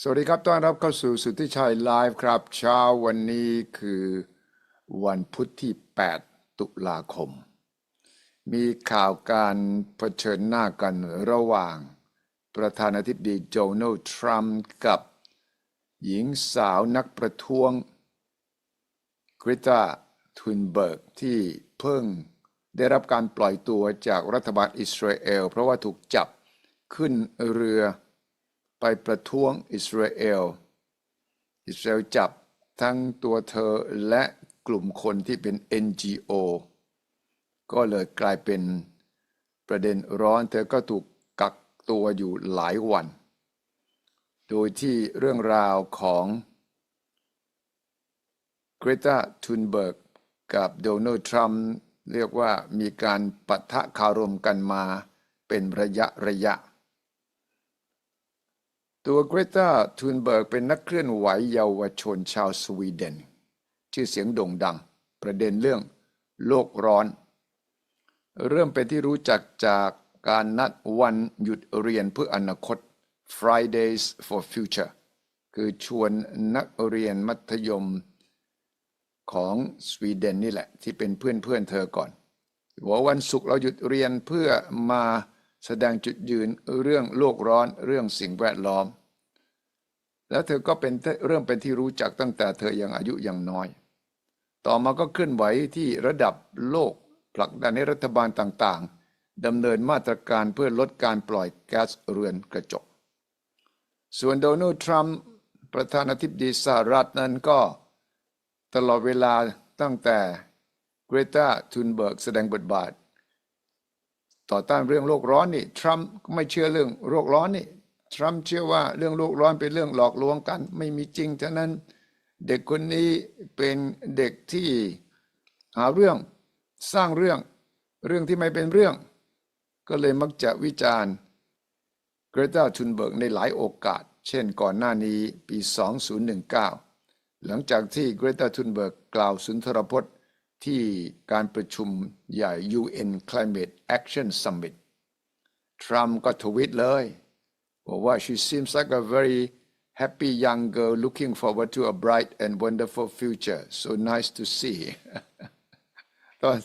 สวัสดีครับ ต้อนรับเข้าสู่สุทธิชัยไลฟ์ครับ เช้าวันนี้คือวันพุธที่ 8 ตุลาคม มีข่าวการเผชิญหน้ากันระหว่าง ประธานาธิบดีโดนัลด์ทรัมป์กับ หญิงสาวนักประท้วงกริตาทุนเบิร์กที่เพิ่งได้รับการปล่อยตัวจากรัฐบาลอิสราเอล เพราะว่าถูกจับขึ้นเรือ ไปประท้วงอิสราเอล อิสราเอลจับทั้งตัวเธอและกลุ่มคนที่เป็น NGO ก็เลยกลายเป็นประเด็นร้อนเธอก็ถูกกักตัวอยู่หลายวัน โดยที่เรื่องราวของเกรตาทุนเบิร์กกับโดนัลด์ทรัมป์เรียกว่ามีการปะทะคารมกันมาเป็นระยะระยะ ตัวเกรตาทูนเบิร์กเป็นนักเคลื่อนไหวเยาวชนชาวสวีเดน ชื่อเสียงโด่งดัง ประเด็นเรื่องโลกร้อน เริ่มเป็นที่รู้จักจากการนัดวันหยุดเรียนเพื่ออนาคต Fridays for Future คือชวนนักเรียนมัธยมของสวีเดนนี่แหละ ที่เป็นเพื่อนเพื่อนเธอก่อนว่าวันศุกร์เราหยุดเรียนเพื่อมา แสดงจุดยืนเรื่องโลกร้อนเรื่องสิ่งแวดล้อม แล้วเธอก็เป็นเริ่มเป็นที่รู้จักตั้งแต่เธอยังอายุยังน้อย ต่อมาก็เคลื่อนไหวที่ระดับโลกผลักดันให้รัฐบาลต่างๆดำเนินมาตรการเพื่อลดการปล่อยแก๊สเรือนกระจก ส่วนโดนัลด์ทรัมป์ประธานาธิบดีสหรัฐนั้นก็ตลอดเวลาตั้งแต่เกรตาทุนเบิร์กแสดงบทบาท ต่อต้านเรื่องโลกร้อนนี่ทรัมป์ก็ไม่เชื่อเรื่องโลกร้อนนี่ทรัมป์เชื่อว่าเรื่องโลกร้อนเป็นเรื่องหลอกลวงกัน ไม่มีจริงฉะนั้นเด็กคนนี้เป็นเด็กที่หาเรื่องสร้างเรื่องเรื่องที่ไม่เป็นเรื่อง ก็เลยมักจะวิจารณ์เกรตาทุนเบิร์กในหลายโอกาส เช่นก่อนหน้านี้ปี 2019 หลังจากที่เกรตาทุนเบิร์กกล่าวสุนทรพจน์ ที่การประชุมใหญ่ UN Climate Action Summit ทรัมป์ก็ทวิตเลยบอกว่า she seems like a very happy young girl looking forward to a bright and wonderful future so nice to see ตอน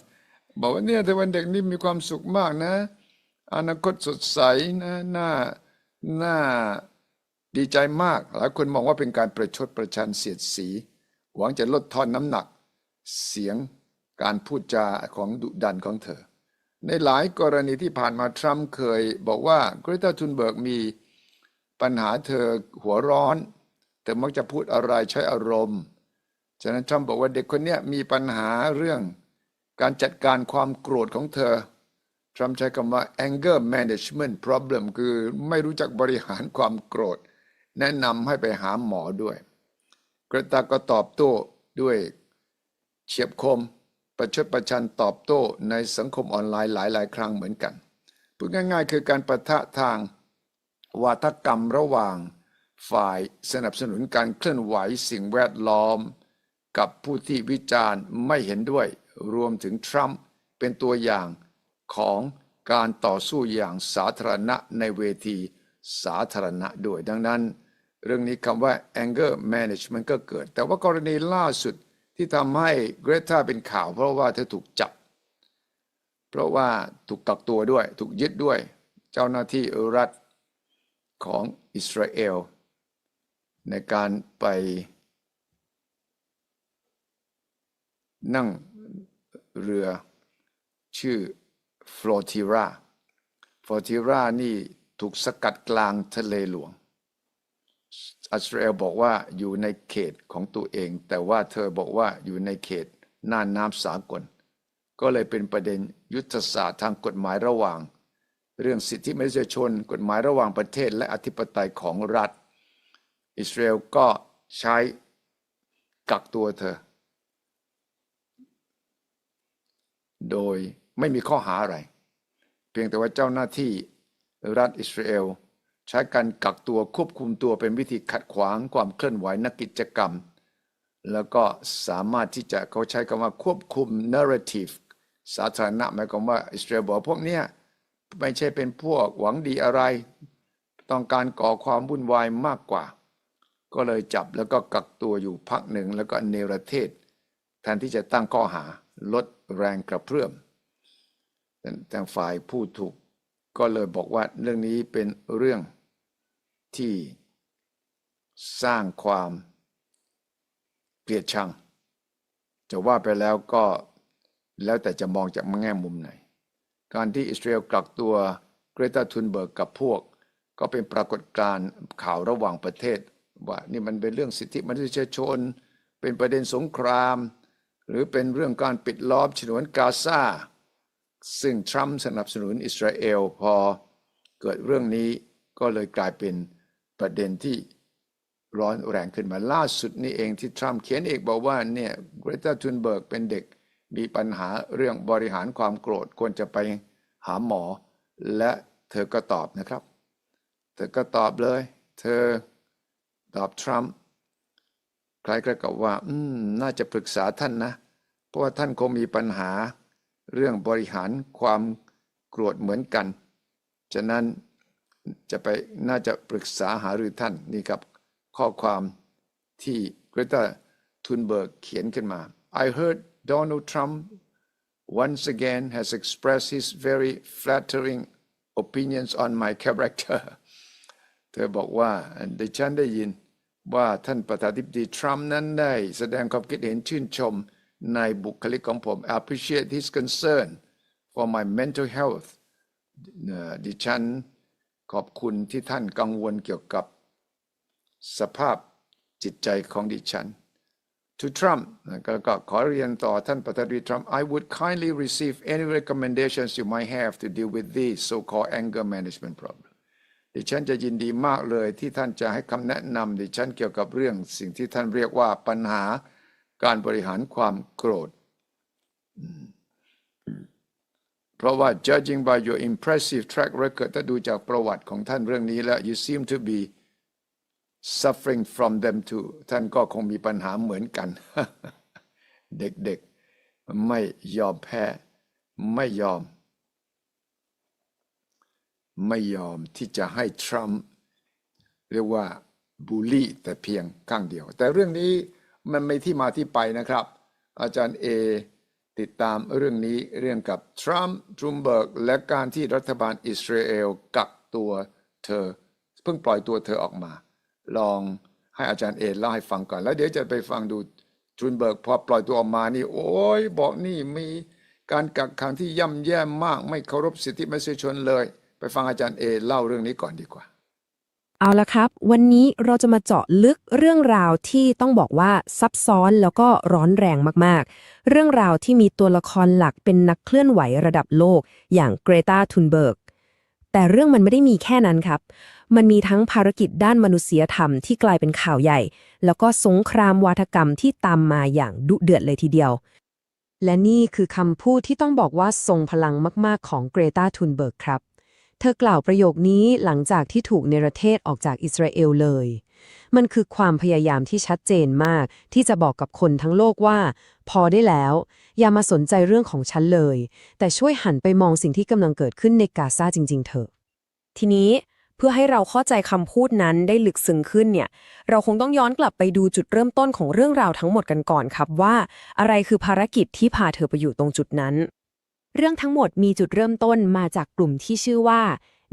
บอกว่าเนี่ยเธอวันเด็กนี่มีความสุขมากนะ อนาคตสดใสนะน่าน่าดีใจมาก หลายคนมองว่าเป็นการประชดประชันเสียดสี หวังจะลดทอนน้ำหนัก เสียง การพูดจาของดุดันของเธอ ในหลายกรณีที่ผ่านมาทรัมป์เคยบอกว่ากรตาทุนเบิร์กมีปัญหาเธอหัวร้อนแต่มักจะพูดอะไรใช้อารมณ์ ฉะนั้นทรัมป์บอกว่าเด็กคนนี้มีปัญหาเรื่อง การจัดการความโกรธของเธอ ทรัมป์ใช้คำว่า anger management problem คือไม่รู้จักบริหารความโกรธ แนะนำให้ไปหาหมอด้วย กระตาก็ตอบโต้ด้วยเฉียบคม ประชดประชันตอบโต้ในสังคมออนไลน์หลาย ๆ ครั้งเหมือนกันพูดง่าย ๆ คือการประทะทางวาทกรรมระหว่างฝ่ายสนับสนุนการเคลื่อนไหวสิ่งแวดล้อม กับผู้ที่วิจารณ์ไม่เห็นด้วยรวมถึงทรัมป์เป็นตัวอย่างของการต่อสู้อย่างสาธารณะในเวทีสาธารณะด้วยดังนั้น เรื่องนี้คำว่า anger management ก็เกิด แต่ว่ากรณีล่าสุด ที่ทำให้เกรตาเป็นข่าว เพราะว่าเธอถูกจับ เพราะว่าถูกกักตัวด้วย ถูกยึดด้วย เจ้าหน้าที่รัฐของอิสราเอล ในการไปนั่งเรือชื่อฟลอติราฟลอติรานี่ถูกสกัดกลางทะเลหลวง อิสราเอลบอกว่าอยู่ในเขตของตัวเอง แต่ว่าเธอบอกว่าอยู่ในเขตน่านน้ำสากล ก็เลยเป็นประเด็นยุทธศาสตร์ทางกฎหมายระหว่าง เรื่องสิทธิมนุษยชน กฎหมายระหว่างประเทศและอธิปไตยของรัฐ อิสราเอลก็ใช้กักตัวเธอ โดยไม่มีข้อหาอะไร เพียงแต่ว่าเจ้าหน้าที่รัฐอิสราเอล ใช้การกักตัวควบคุมตัวเป็นวิธีขัดขวางความเคลื่อนไหวนักกิจกรรม แล้วก็สามารถที่จะเขาใช้คำว่าควบคุม narrative สาธารณะหมายความว่าอิสราเอลบอกพวกเนี้ยไม่ใช่เป็นพวกหวังดีอะไร ต้องการก่อความวุ่นวายมากกว่า ก็เลยจับแล้วก็กักตัวอยู่พักหนึ่งแล้วก็เนรเทศแทนที่จะตั้งข้อหาลดแรงกระเพื่อมแต่ฝ่ายผู้ถูกก็เลยบอกว่าเรื่องนี้เป็นเรื่อง ที่สร้างความเกลียดชัง จะว่าไปแล้วก็แล้วแต่จะมองจากแง่มุมไหน การที่อิสราเอลกักตัวเกรตาทุนเบิร์กกับพวก ก็เป็นปรากฏการณ์ข่าวระหว่างประเทศ ว่านี่มันเป็นเรื่องสิทธิมนุษยชน เป็นประเด็นสงคราม หรือเป็นเรื่องการปิดล้อมฉนวนกาซาซึ่งทรัมป์สนับสนุนอิสราเอลพอเกิดเรื่องนี้ก็เลยกลายเป็น ประเด็นที่ร้อนแรงขึ้นมาล่าสุดนี่เองที่ทรัมป์เขียนเองบอกว่าเนี่ยเกรตาทุนเบิร์กเป็นเด็กมีปัญหาเรื่องบริหารความโกรธควรจะไปหาหมอ และเธอก็ตอบนะครับ เธอก็ตอบเลย เธอตอบทรัมป์ใครก็กับว่า อืม น่าจะปรึกษาท่านนะ เพราะว่าท่านคงมีปัญหาเรื่องบริหารความโกรธเหมือนกัน ฉะนั้น จะไปน่าจะปรึกษาหารือท่านนี่ครับข้อความที่เกรตาทุนเบิร์กเขียนขึ้นมา I heard Donald Trump once again has expressed his very flattering opinions on my character เธอบอกว่าดิฉันได้ยินว่าท่านประธานาธิบดีทรัมป์นั้นได้ แสดงความคิดเห็นชื่นชมในบุคลิกของผม I appreciate his concern for my mental health ดิฉัน ขอบคุณที่ท่านกังวลเกี่ยวกับสภาพจิตใจของดิฉัน to Trump ก็ก็ขอเรียนต่อท่านประธานาธิบดีทรัมป์ I would kindly receive any recommendations you might have to deal with this so-called anger management problem ดิฉันจะยินดีมากเลยที่ท่านจะให้คำแนะนำดิฉันเกี่ยวกับเรื่องสิ่งที่ท่านเรียกว่าปัญหาการบริหารความโกรธ เพราะว่า judging by your impressive track record ถ้าดูจากประวัติของท่านเรื่องนี้แล้ว you seem to be suffering from them too ท่านก็คงมีปัญหาเหมือนกัน เด็กๆ ไม่ยอมแพ้ ไม่ยอม ไม่ยอมที่จะให้ทรัมป์เรียกว่าบูลลี่แต่เพียงข้างเดียว แต่เรื่องนี้มันไม่ที่มาที่ไปนะครับ อาจารย์เอ ติดตามเรื่องนี้เรื่องกับทรัมป์ทรูมเบิร์กและการที่รัฐบาลอิสราเอลกักตัวเธอ เพิ่งปล่อยตัวเธอออกมา ลองให้อาจารย์เอเล่าให้ฟังก่อน แล้วเดี๋ยวจะไปฟังดูทรูมเบิร์กพอปล่อยตัวออกมานี่ โอ้ยบอกนี่มีการกักขังที่ย่ำแย่มาก ไม่เคารพสิทธิมนุษยชนเลย ไปฟังอาจารย์เอเล่าเรื่องนี้ก่อนดีกว่า เอาละครับ วันนี้เราจะมาเจาะลึกเรื่องราวที่ต้องบอกว่าซับซ้อนแล้วก็ร้อนแรงมากๆ เรื่องราวที่มีตัวละครหลักเป็นนักเคลื่อนไหวระดับโลก อย่างเกรตาทุนเบิร์กแต่เรื่องมันไม่ได้มีแค่นั้นครับ มันมีทั้งภารกิจด้านมนุษยธรรมที่กลายเป็นข่าวใหญ่ แล้วก็สงครามวาทกรรมที่ตามมาอย่างดุเดือดเลยทีเดียว และนี่คือคำพูดที่ต้องบอกว่าทรงพลังมาก ๆ ของเกรตาทุนเบิร์กครับ เธอกล่าวประโยคนี้หลังจากที่ถูกเนรเทศออกจากอิสราเอลเลย มันคือความพยายามที่ชัดเจนมากที่จะบอกกับคนทั้งโลกว่า พอได้แล้ว อย่ามาสนใจเรื่องของฉันเลย แต่ช่วยหันไปมองสิ่งที่กำลังเกิดขึ้นในกาซาจริง ๆ เถอะ ทีนี้เพื่อให้เราเข้าใจคำพูดนั้นได้ลึกซึ้งขึ้นเนี่ย เราคงต้องย้อนกลับไปดูจุดเริ่มต้นของเรื่องราวทั้งหมดกันก่อนครับว่า อะไรคือภารกิจที่พาเธอไปอยู่ตรงจุดนั้น เรื่องทั้งหมดมีจุดเริ่มต้นมาจากกลุ่มที่ชื่อว่า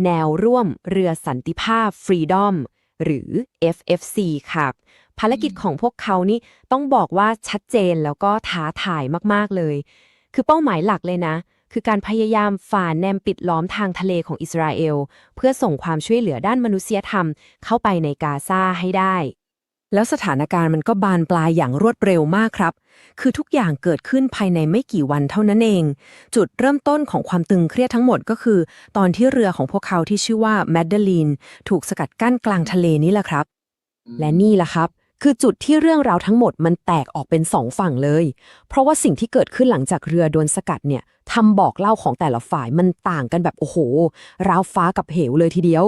แนวร่วมเรือสันติภาพ Freedom หรือ FFC ครับภารกิจของพวกเขานี่ต้องบอกว่าชัดเจนแล้วก็ท้าทายมากๆเลย คือเป้าหมายหลักเลยนะ คือการพยายามฝ่าแนมปิดล้อมทางทะเลของอิสราเอล เพื่อส่งความช่วยเหลือด้านมนุษยธรรมเข้าไปในกาซาให้ได้ แล้วสถานการณ์มันก็บานปลายอย่างรวดเร็วมากครับ คือทุกอย่างเกิดขึ้นภายในไม่กี่วันเท่านั้นเอง จุดเริ่มต้นของความตึงเครียดทั้งหมดก็คือ ตอนที่เรือของพวกเขาที่ชื่อว่าแมดเดลีนถูกสกัดกั้นกลางทะเลนี่แหละครับ และนี่แหละครับ คือจุดที่เรื่องราวทั้งหมดมันแตกออกเป็นสองฝั่งเลย เพราะว่าสิ่งที่เกิดขึ้นหลังจากเรือโดนสกัดเนี่ยทำบอกเล่าของแต่ละฝ่ายมันต่างกันแบบโอ้โห ราวฟ้ากับเหวเลยทีเดียว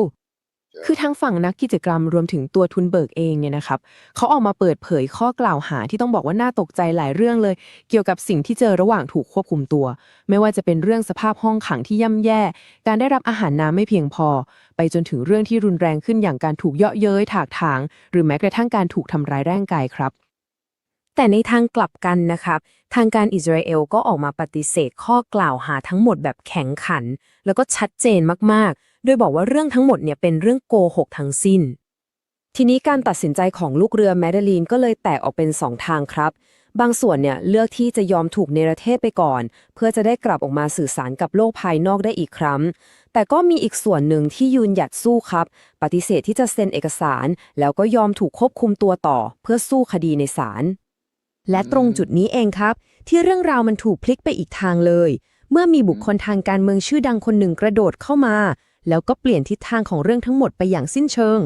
คือทางฝั่งนักกิจกรรมรวมถึงตัวทุนเบิร์กเองเนี่ยนะครับเขาออกมาเปิดเผยข้อกล่าวหาที่ต้องบอกว่าน่าตกใจหลายเรื่องเลย เกี่ยวกับสิ่งที่เจอระหว่างถูกควบคุมตัว ไม่ว่าจะเป็นเรื่องสภาพห้องขังที่ย่ำแย่ การได้รับอาหารน้ำไม่เพียงพอ ไปจนถึงเรื่องที่รุนแรงขึ้นอย่างการถูกเยาะเย้ยถากถาง หรือแม้กระทั่งการถูกทำร้ายร่างกายครับแต่ในทางกลับกันนะครับ ทางการอิสราเอลก็ออกมาปฏิเสธข้อกล่าวหาทั้งหมดแบบแข็งขัน แล้วก็ชัดเจนมากๆ โดยบอกว่าเรื่องทั้งหมดเนี่ยเป็นเรื่องโกหกทั้งสิ้น ทีนี้การตัดสินใจของลูกเรือแมดเดลีนก็เลยแตกออกเป็นสองทางครับ บางส่วนเนี่ยเลือกที่จะยอมถูกเนรเทศไปก่อน เพื่อจะได้กลับออกมาสื่อสารกับโลกภายนอกได้อีกครั้ง แต่ก็มีอีกส่วนหนึ่งที่ยืนหยัดสู้ครับ ปฏิเสธที่จะเซ็นเอกสาร แล้วก็ยอมถูกควบคุมตัวต่อ เพื่อสู้คดีในศาลและตรงจุดนี้เองครับ ที่เรื่องราวมันถูกพลิกไปอีกทางเลย เมื่อมีบุคคลทางการเมืองชื่อดังคนหนึ่งกระโดดเข้ามา แล้วก็เปลี่ยนทิศทางของเรื่องทั้งหมดไปอย่างสิ้นเชิง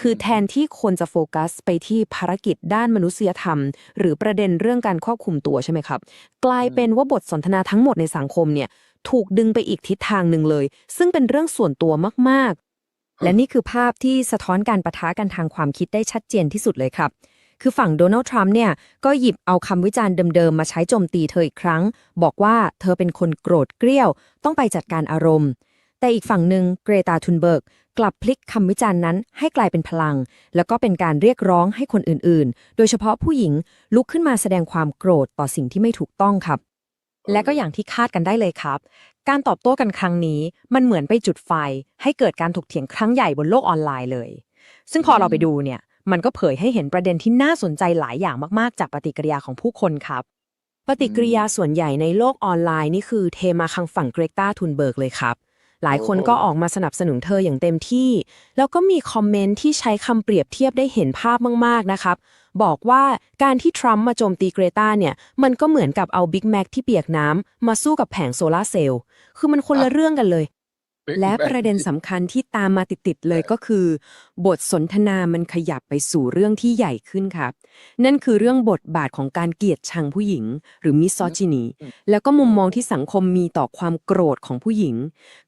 คือแทนที่คนจะโฟกัสไปที่ภารกิจด้านมนุษยธรรม หรือประเด็นเรื่องการควบคุมตัวใช่ไหมครับ กลายเป็นว่าบทสนทนาทั้งหมดในสังคมเนี่ยถูกดึงไปอีกทิศทางหนึ่งเลย ซึ่งเป็นเรื่องส่วนตัวมากๆ และนี่คือภาพที่สะท้อนการประทะกันทางความคิดได้ชัดเจนที่สุดเลยครับคือฝั่งโดนัลด์ทรัมป์เนี่ย ก็หยิบเอาคำวิจารณ์เดิมๆ มาใช้โจมตีเธออีกครั้ง บอกว่าเธอเป็นคนโกรธเกรี้ยว ต้องไปจัดการอารมณ์ แต่อีกฝั่งหนึ่งเกรตาทุนเบิร์กกลับพลิกคำวิจารณ์นั้นให้กลายเป็นพลัง แล้วก็เป็นการเรียกร้องให้คนอื่นๆ โดยเฉพาะผู้หญิงลุกขึ้นมาแสดงความโกรธต่อสิ่งที่ไม่ถูกต้องครับ และก็อย่างที่คาดกันได้เลยครับ การตอบโต้กันครั้งนี้มันเหมือนไปจุดไฟ ให้เกิดการถกเถียงครั้งใหญ่บนโลกออนไลน์เลย ซึ่งพอเราไปดูเนี่ยมันก็เผยให้เห็นประเด็นที่น่าสนใจหลายอย่างมากๆ จากปฏิกิริยาของผู้คนครับ ปฏิกิริยาส่วนใหญ่ในโลกออนไลน์นี่คือเทมาคังฝั่งเกรกตาทุนเบิร์กเลยครับ หลายคนก็ออกมาสนับสนุนเธออย่างเต็มที่ แล้วก็มีคอมเมนต์ที่ใช้คำเปรียบเทียบได้เห็นภาพมาก ๆ นะครับ บอกว่าการที่ทรัมป์มาโจมตีเกรตาเนี่ย มันก็เหมือนกับเอาบิ๊กแม็กที่เปียกน้ำมาสู้กับแผงโซลาร์เซลล์ คือมันคนละเรื่องกันเลย และประเด็นสำคัญที่ตามมาติดๆเลยก็คือ บทสนทนามันขยับไปสู่เรื่องที่ใหญ่ขึ้นครับ นั่นคือเรื่องบทบาทของการเกลียดชังผู้หญิง หรือมิซอจินี แล้วก็มุมมองที่สังคมมีต่อความโกรธของผู้หญิง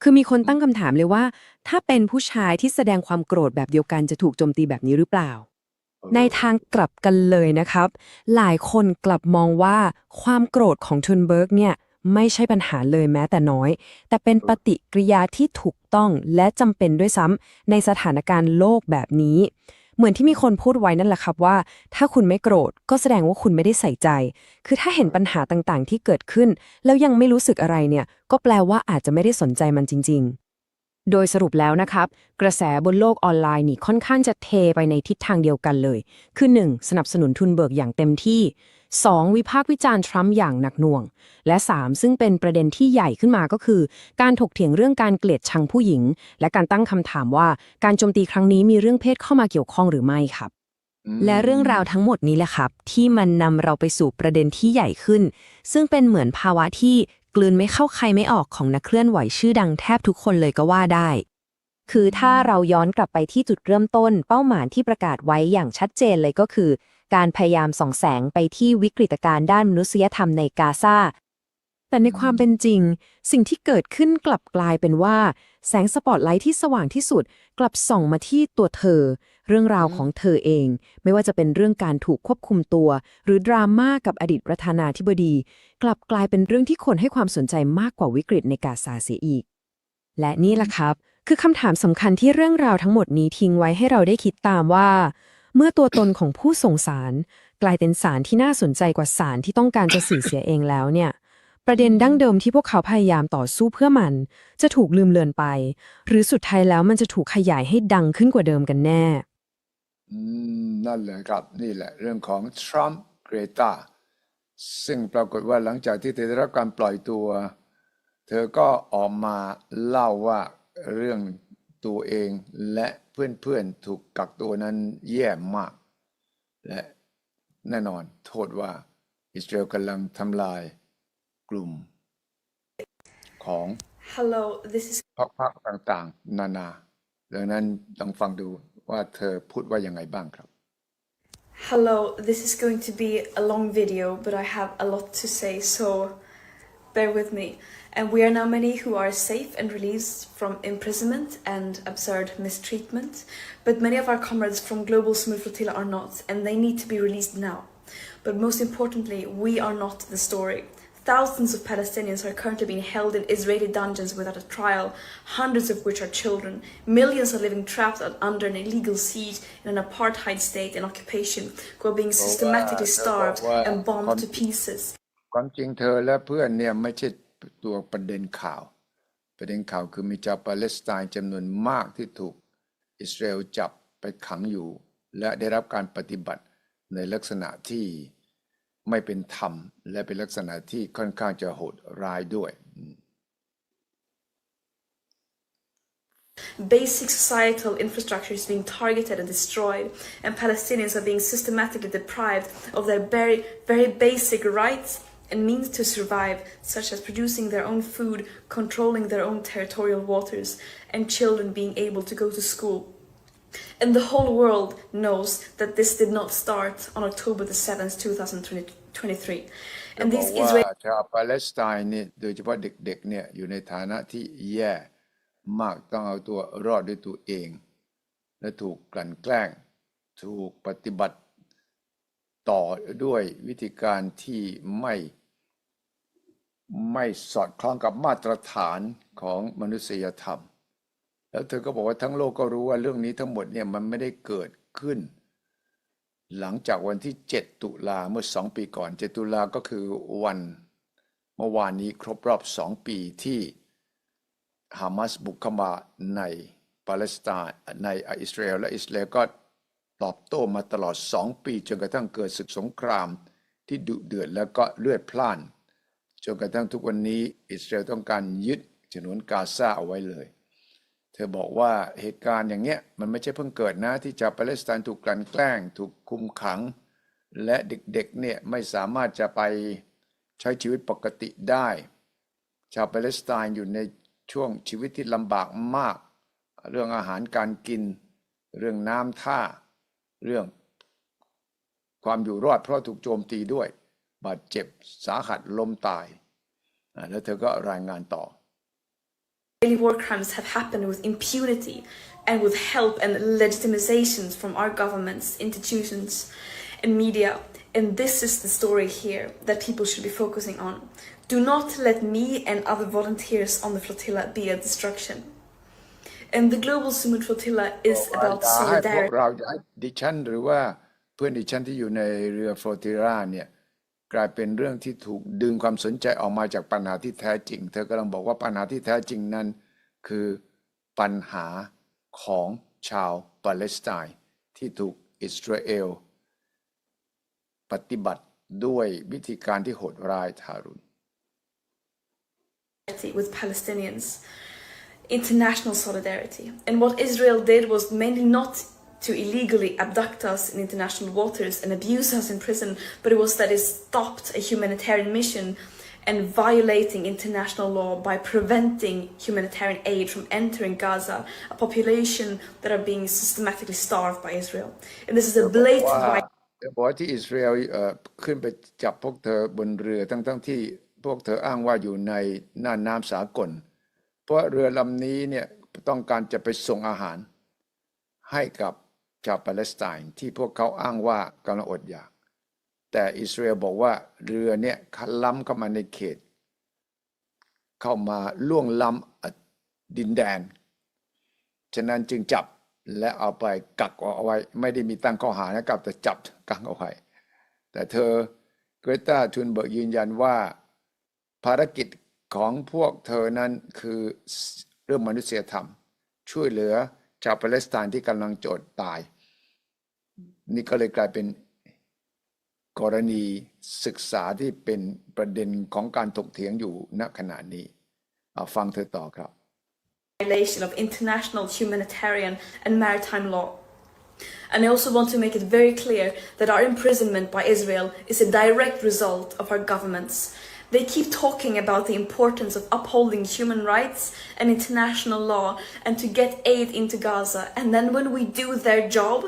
คือมีคนตั้งคำถามเลยว่า ถ้าเป็นผู้ชายที่แสดงความโกรธแบบเดียวกันจะถูกโจมตีแบบนี้หรือเปล่า ในทางกลับกันเลยนะครับ หลายคนกลับมองว่าความโกรธของทุนเบิร์กเนี่ย ไม่ใช่ปัญหาเลยแม้แต่น้อย แต่เป็นปฏิกิริยาที่ถูกต้องและจำเป็นด้วยซ้ำในสถานการณ์โลกแบบนี้ เหมือนที่มีคนพูดไว้นั่นแหละครับว่า ถ้าคุณไม่โกรธก็แสดงว่าคุณไม่ได้ใส่ใจ คือถ้าเห็นปัญหาต่างๆ ที่เกิดขึ้น แล้วยังไม่รู้สึกอะไรเนี่ย ก็แปลว่าอาจจะไม่ได้สนใจมันจริง ๆโดยสรุปแล้วนะครับ กระแสบนโลกออนไลน์นี่ค่อนข้างจะเทไปในทิศทางเดียวกันเลย คือ 1. สนับสนุนทุนเบิกอย่างเต็มที่ 2. วิพากษ์วิจารณ์ทรัมป์อย่างหนักหน่วง และ 3. ซึ่งเป็นประเด็นที่ใหญ่ขึ้นมาก็คือ การถกเถียงเรื่องการเกลียดชังผู้หญิง และการตั้งคำถามว่าการโจมตีครั้งนี้มีเรื่องเพศเข้ามาเกี่ยวข้องหรือไม่ครับ และเรื่องราวทั้งหมดนี้แหละครับ ที่มันนำเราไปสู่ประเด็นที่ใหญ่ขึ้น ซึ่งเป็นเหมือนภาวะที่กลืนไม่เข้าใครไม่ออกของนักเคลื่อนไหวชื่อดังแทบทุกคนเลยก็ว่าได้คือถ้าเราย้อนกลับไปที่จุดเริ่มต้น เป้าหมายที่ประกาศไว้อย่างชัดเจนเลยก็คือ การพยายามส่องแสงไปที่วิกฤตการณ์ด้านมนุษยธรรมในกาซาแต่ในความเป็นจริง สิ่งที่เกิดขึ้นกลับกลายเป็นว่า แสงสปอตไลท์ที่สว่างที่สุด กลับส่องมาที่ตัวเธอ เรื่องราวของเธอเอง ไม่ว่าจะเป็นเรื่องการถูกควบคุมตัว หรือดราม่ากับอดีตประธานาธิบดี กลับกลายเป็นเรื่องที่คนให้ความสนใจมากกว่าวิกฤตในกาซาเสียอีก และนี่แหละครับ คือคำถามสำคัญที่เรื่องราวทั้งหมดนี้ทิ้งไว้ให้เราได้คิดตามว่า เมื่อตัวตนของผู้ส่งสาร กลายเป็นสารที่น่าสนใจกว่าสารที่ต้องการจะสื่อเสียเองแล้วเนี่ย ประเด็นดั้งเดิมที่พวกเขาพยายามต่อสู้เพื่อมัน จะถูกลืมเลือนไป หรือสุดท้ายแล้วมันจะถูกขยายให้ดังขึ้นกว่าเดิมกันแน่ อืม นั่นแหละครับ นี่แหละ เรื่องของทรัมป์เกรตาซึ่งปรากฏว่าหลังจากที่เธอได้รับการปล่อยตัว เธอก็ออกมาเล่าว่าเรื่องตัวเองและ เพื่อนๆถูกกักตัวนั้นแย่มาก และแน่นอนโทษว่าอิสราเอลกำลังทำลายกลุ่มของ Hello, this is พรรคพรรคต่างๆ นานาดังนั้นลองฟังดูว่าเธอพูดว่ายังไงบ้างครับ Hello, this is going to be a long video, but I have a lot to say, so bear with me. And we are now many who are safe and released from imprisonment and absurd mistreatment. But many of our comrades from Global Smooth Flotilla are not, and they need to be released now. But most importantly, we are not the story. Thousands of Palestinians are currently being held in Israeli dungeons without a trial, hundreds of which are children. Millions are living trapped un- under an illegal siege in an apartheid state and occupation, who are being systematically starved and bombed to pieces. ความจริงเธอและเพื่อนเนี่ยไม่ใช่ ตัวประเด็นข่าว ประเด็นข่าวคือมีชาวปาเลสไตน์จำนวนมากที่ถูกอิสราเอลจับไปขังอยู่ และได้รับการปฏิบัติในลักษณะที่ไม่เป็นธรรม และเป็นลักษณะที่ค่อนข้างจะโหดร้ายด้วย Basic societal infrastructure is being targeted and destroyed, and Palestinians are being systematically deprived of their very, very basic rights and means to survive, such as producing their own food, controlling their own territorial waters, and children being able to go to school. And the whole world knows that this did not start on October the 7th, 2023. จะ And บอก these ว่า Israeli ชาวปาเลสไตน์เนี่ยโดยเฉพาะเด็กๆเนี่ยอยู่ในฐานะที่แย่มากต้องเอาตัวรอดด้วยตัวเอง และถูกกลั่นแกล้ง ถูกปฏิบัติต่อด้วยวิธีการที่ไม่ ไม่สอดคล้องกับมาตรฐานของมนุษยธรรม แล้วเธอก็บอกว่าทั้งโลกก็รู้ว่าเรื่องนี้ทั้งหมดเนี่ยมันไม่ได้เกิดขึ้น หลังจากวันที่ 7 ตุลาเมื่อสองปีก่อน 7 ตุลาก็คือวันเมื่อวานนี้ครบรอบสองปีที่ฮามาสบุกเข้ามาในปาเลสไตน์ในอิสราเอลและอิสราเอลก็ตอบโต้มาตลอดสองปีจนกระทั่งเกิดศึกสงครามที่ดุเดือดแล้วก็เลือดพล่าน จนกระทั่งทุกวันนี้อิสราเอลต้องการยึดฉนวนกาซาเอาไว้เลย เธอบอกว่าเหตุการณ์อย่างเงี้ยมันไม่ใช่เพิ่งเกิดนะที่ชาวปาเลสไตน์ถูกกลั่นแกล้ง ถูกคุมขัง และเด็กๆเนี่ยไม่สามารถจะไปใช้ชีวิตปกติได้ ชาวปาเลสไตน์อยู่ในช่วงชีวิตที่ลำบากมาก เรื่องอาหารการกิน เรื่องน้ำท่า เรื่องความอยู่รอดเพราะถูกโจมตีด้วย บาดเจ็บสาหัสล้มตายอ่าแล้วเธอก็รายงานต่อ Israeli war crimes have happened with impunity and with help and legitimizations from our governments, institutions, and media. And this is the story here that people should be focusing on. Do not let me and other volunteers on the flotilla be a distraction. And the Global Sumut Flotilla is บอกว่า about อย่าให้พวก solidarity. เราอย่าให้ดิฉันหรือว่าเพื่อนดิฉันที่อยู่ในเรือฟลอติราเนี่ย กลายเป็นเรื่องที่ถูกดึงความสนใจออกมาจากปัญหาที่แท้จริง เธอกำลังบอกว่าปัญหาที่แท้จริงนั้น คือปัญหาของชาวปาเลสไตน์ที่ถูกอิสราเอล ปฏิบัติด้วยวิธีการที่โหดร้ายทารุณ with Palestinians, international solidarity. And what Israel did was mainly not to illegally abduct us in international waters and abuse us in prison, but it was that it stopped a humanitarian mission and violating international law by preventing humanitarian aid from entering Gaza, a population that are being systematically starved by Israel. And this is a ว่า blatant violation. บอกว่าที่อิสราเอลเอ่อขึ้นไปจับพวกเธอบนเรือทั้งๆทที่พวกเธออ้างว่าอยู่ในน่านน้ำสากล เพราะเรือลำนี้เนี่ยต้องการจะไปส่งอาหาร ให้กับ ชาวปาเลสไตน์ที่พวกเขาอ้างว่ากำลังอดอยาก แต่อิสราเอลบอกว่าเรือเนี่ยคันล้ำเข้ามาในเขต เข้ามาล่วงล้ำดินแดน ฉะนั้นจึงจับและเอาไปกักเอาไว้ ไม่ได้มีตั้งข้อหานะครับแต่จับกักเอาไว้ แต่เธอเกรตาทุนเบิร์กยืนยันว่า ภารกิจของพวกเธอนั้นคือเรื่องมนุษยธรรม ช่วยเหลือ ชาวปาเลสไตน์ที่กำลังโจดตาย นี่ก็เลยกลายเป็นกรณีศึกษาที่เป็นประเด็นของการถกเถียงอยู่ณขณะนี้ฟังเธอต่อครับ violation of international humanitarian and maritime law. And I also want to make it very clear that our imprisonment by Israel is a direct result of our governments. They keep talking about the importance of upholding human rights and international law and to get aid into Gaza. And then when we do their job,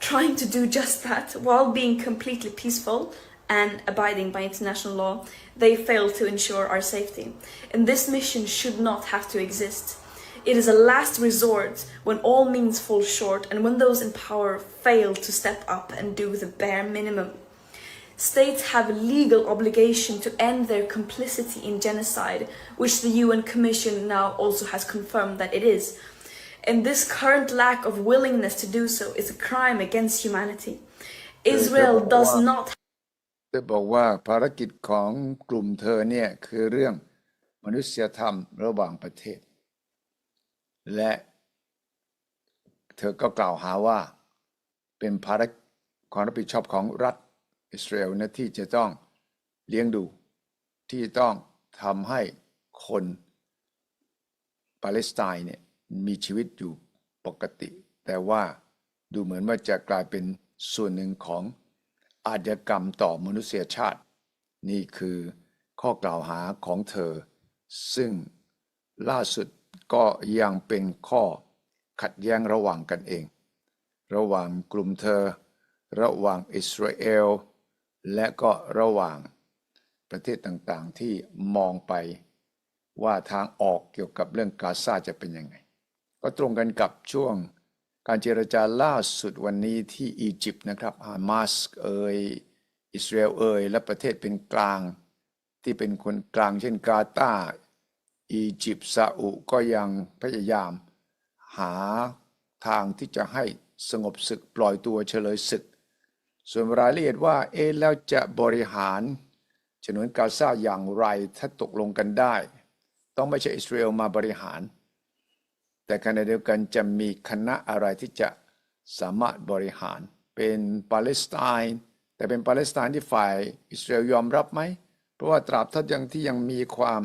trying to do just that while being completely peaceful and abiding by international law, they fail to ensure our safety. And this mission should not have to exist. It is a last resort when all means fall short and when those in power fail to step up and do the bare minimum. States have a legal obligation to end their complicity in genocide, which the UN Commission now also has confirmed that it is. And this current lack of willingness to do so is a crime against humanity. Israel does not จะบอกว่าภารกิจของกลุ่มเธอเนี่ยคือเรื่องมนุษยธรรมระหว่างประเทศ และเธอก็กล่าวหาว่าเป็นภารกิจความรับผิดชอบของรัฐ อิสราเอลนะที่จะต้องเลี้ยงดูที่ต้องทำให้คนปาเลสไตน์เนี่ยมีชีวิตอยู่ปกติ แต่ว่าดูเหมือนว่าจะกลายเป็นส่วนหนึ่งของอาชญากรรมต่อมนุษยชาติ นี่คือข้อกล่าวหาของเธอ ซึ่งล่าสุดก็ยังเป็นข้อขัดแย้งระหว่างกันเอง ระหว่างกลุ่มเธอ ระหว่างอิสราเอล และก็ระหว่างประเทศต่างๆที่มองไปว่าทางออกเกี่ยวกับเรื่องกาซาจะเป็นยังไง ก็ตรงกันกับช่วงการเจรจาล่าสุดวันนี้ที่อียิปต์นะครับฮามาสเอยอิสราเอลเอยและประเทศเป็นกลาง ที่เป็นคนกลางเช่นกาตาร์อียิปต์ซาอุก็ยังพยายาม หาทางที่จะให้สงบศึกปล่อยตัวเฉลยศึก ส่วนรายละเอียดว่า เอ๊แล้วจะบริหารฉนวนกาซาอย่างไรถ้าตกลงกันได้ ต้องไม่ใช่อิสราเอลมาบริหาร แต่ขณะเดียวกันจะมีคณะอะไรที่จะสามารถบริหาร เป็นปาเลสไตน์แต่เป็นปาเลสไตน์ที่ฝ่ายอิสราเอลยอมรับไหม เพราะว่าตราบเท่ายังที่ยังมีความ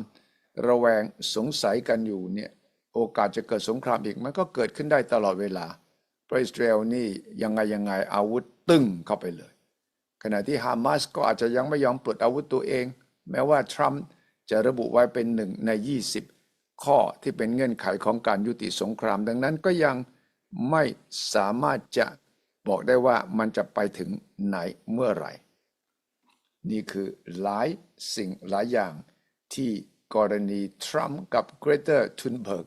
ระแวงสงสัยกันอยู่เนี่ยโอกาสจะเกิดสงครามอีกมันก็เกิดขึ้นได้ตลอดเวลาเพราะอิสราเอลนี่ยังไงยังไงอาวุธ ตึงเข้าไปเลย ขณะที่ฮามาสก็อาจจะยังไม่ยอมปลดอาวุธตัวเอง แม้ว่าทรัมป์จะระบุไว้เป็นหนึ่งใน 20 ข้อที่เป็นเงื่อนไขของการยุติสงคราม ดังนั้นก็ยังไม่สามารถจะบอกได้ว่ามันจะไปถึงไหนเมื่อไหร่ นี่คือหลายสิ่งหลายอย่างที่กรณีทรัมป์กับเกรเตอร์ทุนเบิร์ก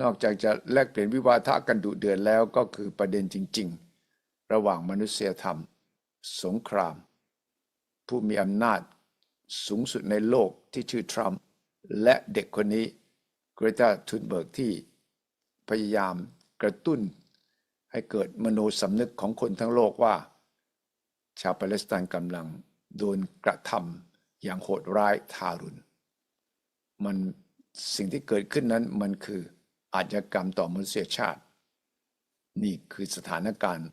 นอกจากจะแลกเปลี่ยนวิวาทะกันดุเดือดแล้วก็คือประเด็นจริง ๆ ระหว่างมนุษยธรรม สงคราม ผู้มีอำนาจสูงสุดในโลกที่ชื่อทรัมป์และเด็กคนนี้เกรตาทุนเบิร์กที่พยายามกระตุ้น ให้เกิดมโนสำนึกของคนทั้งโลกว่า ชาวปาเลสไตน์กำลังโดนกระทำอย่างโหดร้ายทารุณ มันสิ่งที่เกิดขึ้นนั้นมันคืออาชญากรรมต่อมนุษยชาติ นี่คือสถานการณ์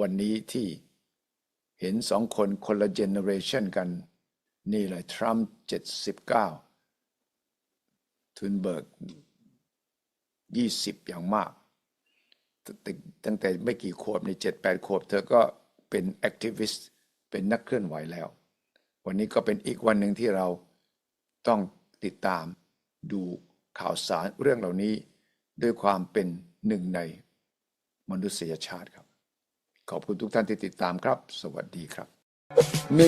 วันนี้ที่เห็นสองคนคนละเจเนอเรชันกัน นี่เลยทรัมป์เจ็ดสิบเก้าทุนเบิร์กยี่สิบอย่างมากตั้งตั้งแต่ไม่กี่ขวบในเจ็ดแปดขวบ เธอก็เป็นแอคทิวิสต์เป็นนักเคลื่อนไหวแล้ว วันนี้ก็เป็นอีกวันหนึ่งที่เราต้องติดตามดูข่าวสารเรื่องเหล่านี้ ด้วยความเป็นหนึ่งในมนุษยชาติครับ ขอบคุณทุกท่านที่ติดตามครับ สวัสดีครับ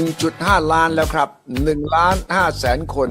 1.5 ล้านแล้วครับ1ล้าน5แสนคน